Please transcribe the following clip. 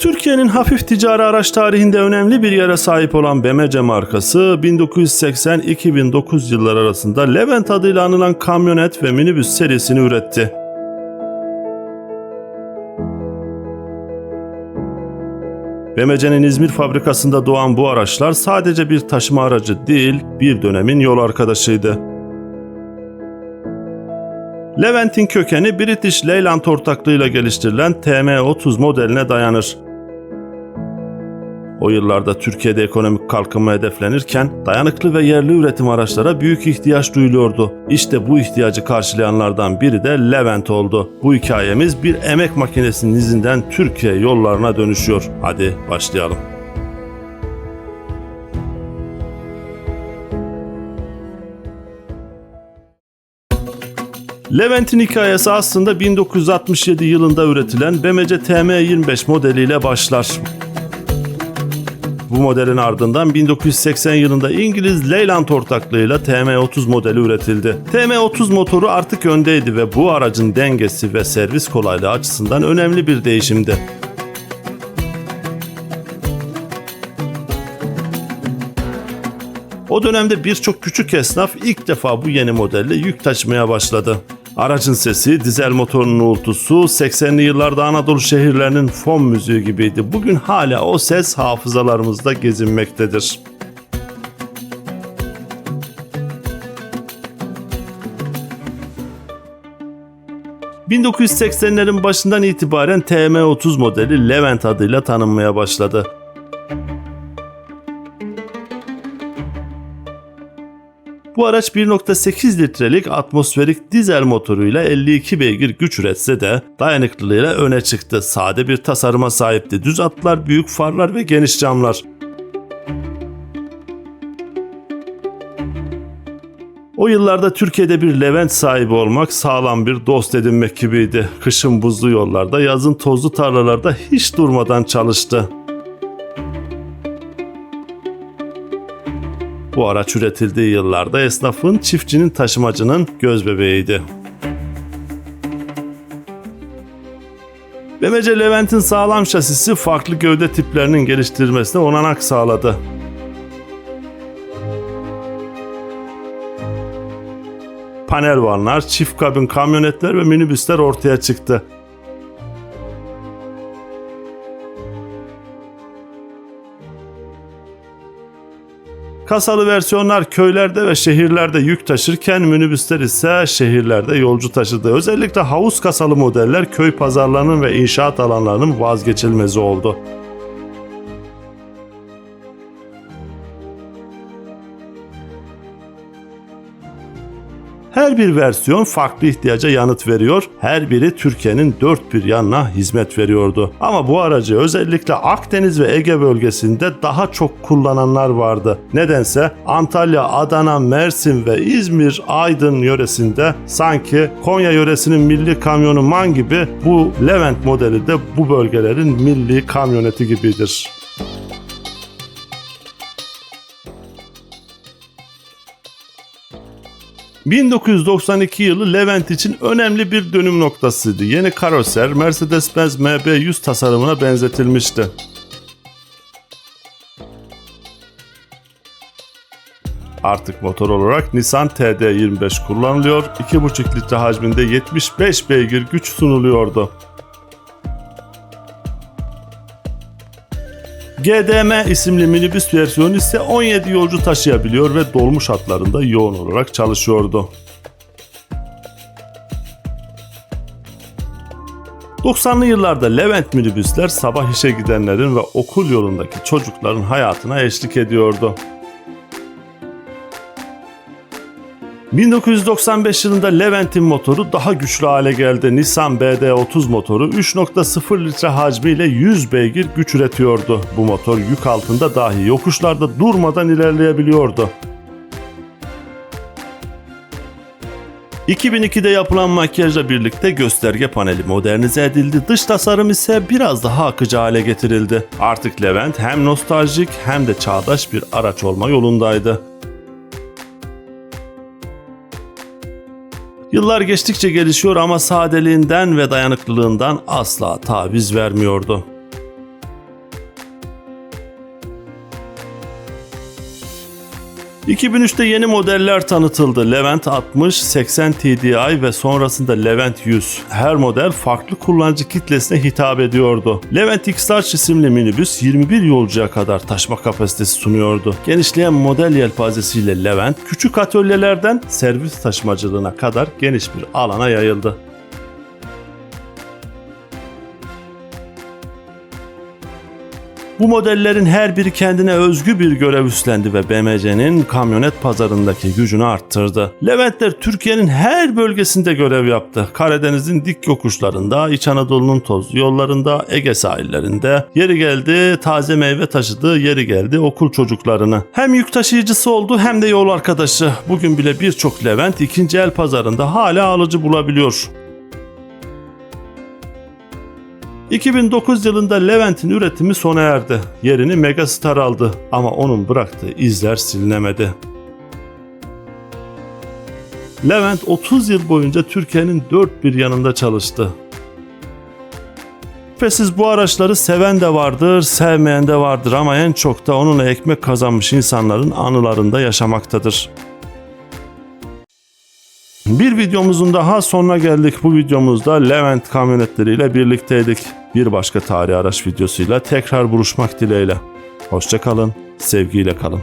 Türkiye'nin hafif ticari araç tarihinde önemli bir yere sahip olan BMC markası 1980-2009 yılları arasında Levent adıyla anılan kamyonet ve minibüs serisini üretti. BMC'nin İzmir fabrikasında doğan bu araçlar sadece bir taşıma aracı değil, bir dönemin yol arkadaşıydı. Levent'in kökeni British Leyland ortaklığıyla geliştirilen TM30 modeline dayanır. O yıllarda Türkiye'de ekonomik kalkınma hedeflenirken dayanıklı ve yerli üretim araçlara büyük ihtiyaç duyuluyordu. İşte bu ihtiyacı karşılayanlardan biri de Levent oldu. Bu hikayemiz bir emek makinesinin izinden Türkiye yollarına dönüşüyor. Hadi başlayalım. Levent'in hikayesi aslında 1967 yılında üretilen BMC TM25 modeliyle başlar. Bu modelin ardından 1980 yılında İngiliz Leyland ortaklığıyla TM30 modeli üretildi. TM30 motoru artık öndeydi ve bu aracın dengesi ve servis kolaylığı açısından önemli bir değişimdi. O dönemde birçok küçük esnaf ilk defa bu yeni modelle yük taşımaya başladı. Aracın sesi, dizel motorunun uğultusu 80'li yıllarda Anadolu şehirlerinin fon müziği gibiydi. Bugün hala o ses hafızalarımızda gezinmektedir. ...1980'lerin başından itibaren TM30 modeli Levent adıyla tanınmaya başladı. Bu araç 1.8 litrelik atmosferik dizel motoruyla 52 beygir güç üretse de dayanıklılığıyla öne çıktı. Sade bir tasarıma sahipti. Düz atlar, büyük farlar ve geniş camlar. O yıllarda Türkiye'de bir Levent sahibi olmak sağlam bir dost edinmek gibiydi. Kışın buzlu yollarda, yazın tozlu tarlalarda hiç durmadan çalıştı. Bu araç üretildiği yıllarda esnafın, çiftçinin, taşımacının göz bebeğiydi. BMC Levent'in sağlam şasisi farklı gövde tiplerinin geliştirilmesine olanak sağladı. Panel vanlar, çift kabin kamyonetler ve minibüsler ortaya çıktı. Kasalı versiyonlar köylerde ve şehirlerde yük taşırken minibüsler ise şehirlerde yolcu taşıdı. Özellikle havuz kasalı modeller köy pazarlarının ve inşaat alanlarının vazgeçilmezi oldu. Her bir versiyon farklı ihtiyaca yanıt veriyor. Her biri Türkiye'nin dört bir yanına hizmet veriyordu. Ama bu aracı özellikle Akdeniz ve Ege bölgesinde daha çok kullananlar vardı. Nedense Antalya, Adana, Mersin ve İzmir, Aydın yöresinde sanki Konya yöresinin milli kamyonu MAN gibi bu Levent modeli de bu bölgelerin milli kamyoneti gibidir. ...1992 yılı Levent için önemli bir dönüm noktasıydı. Yeni karoser Mercedes-Benz MB100 tasarımına benzetilmişti. Artık motor olarak Nissan TD25 kullanılıyor, 2,5 litre hacminde 75 beygir güç sunuluyordu. GDM isimli minibüs versiyonu ise 17 yolcu taşıyabiliyor ve dolmuş hatlarında yoğun olarak çalışıyordu. 90'lı yıllarda Levent minibüsler sabah işe gidenlerin ve okul yolundaki çocukların hayatına eşlik ediyordu. 1995 yılında Levent'in motoru daha güçlü hale geldi. Nissan BD30 motoru 3.0 litre hacmiyle 100 beygir güç üretiyordu. Bu motor yük altında dahi yokuşlarda durmadan ilerleyebiliyordu. 2002'de yapılan makyajla birlikte gösterge paneli modernize edildi. Dış tasarım ise biraz daha akıcı hale getirildi. Artık Levent hem nostaljik hem de çağdaş bir araç olma yolundaydı. Yıllar geçtikçe gelişiyor ama sadeliğinden ve dayanıklılığından asla taviz vermiyordu. 2003'te yeni modeller tanıtıldı. Levent 60, 80 TDI ve sonrasında Levent 100. Her model farklı kullanıcı kitlesine hitap ediyordu. Levent X-Large isimli minibüs 21 yolcuya kadar taşıma kapasitesi sunuyordu. Genişleyen model yelpazesiyle Levent küçük atölyelerden servis taşımacılığına kadar geniş bir alana yayıldı. Bu modellerin her biri kendine özgü bir görev üstlendi ve BMC'nin kamyonet pazarındaki gücünü arttırdı. Leventler Türkiye'nin her bölgesinde görev yaptı. Karadeniz'in dik yokuşlarında, İç Anadolu'nun tozlu yollarında, Ege sahillerinde, yeri geldi taze meyve taşıdı, yeri geldi okul çocuklarını. Hem yük taşıyıcısı oldu hem de yol arkadaşı. Bugün bile birçok Levent ikinci el pazarında hala alıcı bulabiliyor. 2009 yılında Levent'in üretimi sona erdi. Yerini Megastar aldı ama onun bıraktığı izler silinemedi. Levent 30 yıl boyunca Türkiye'nin dört bir yanında çalıştı. Şüphesiz bu araçları seven de vardır, sevmeyen de vardır ama en çok da onunla ekmek kazanmış insanların anılarında yaşamaktadır. Bir videomuzun daha sonuna geldik. Bu videomuzda Levent kamyonetleriyle birlikteydik. Bir başka tarihi araç videosuyla tekrar buluşmak dileğiyle. Hoşçakalın, sevgiyle kalın.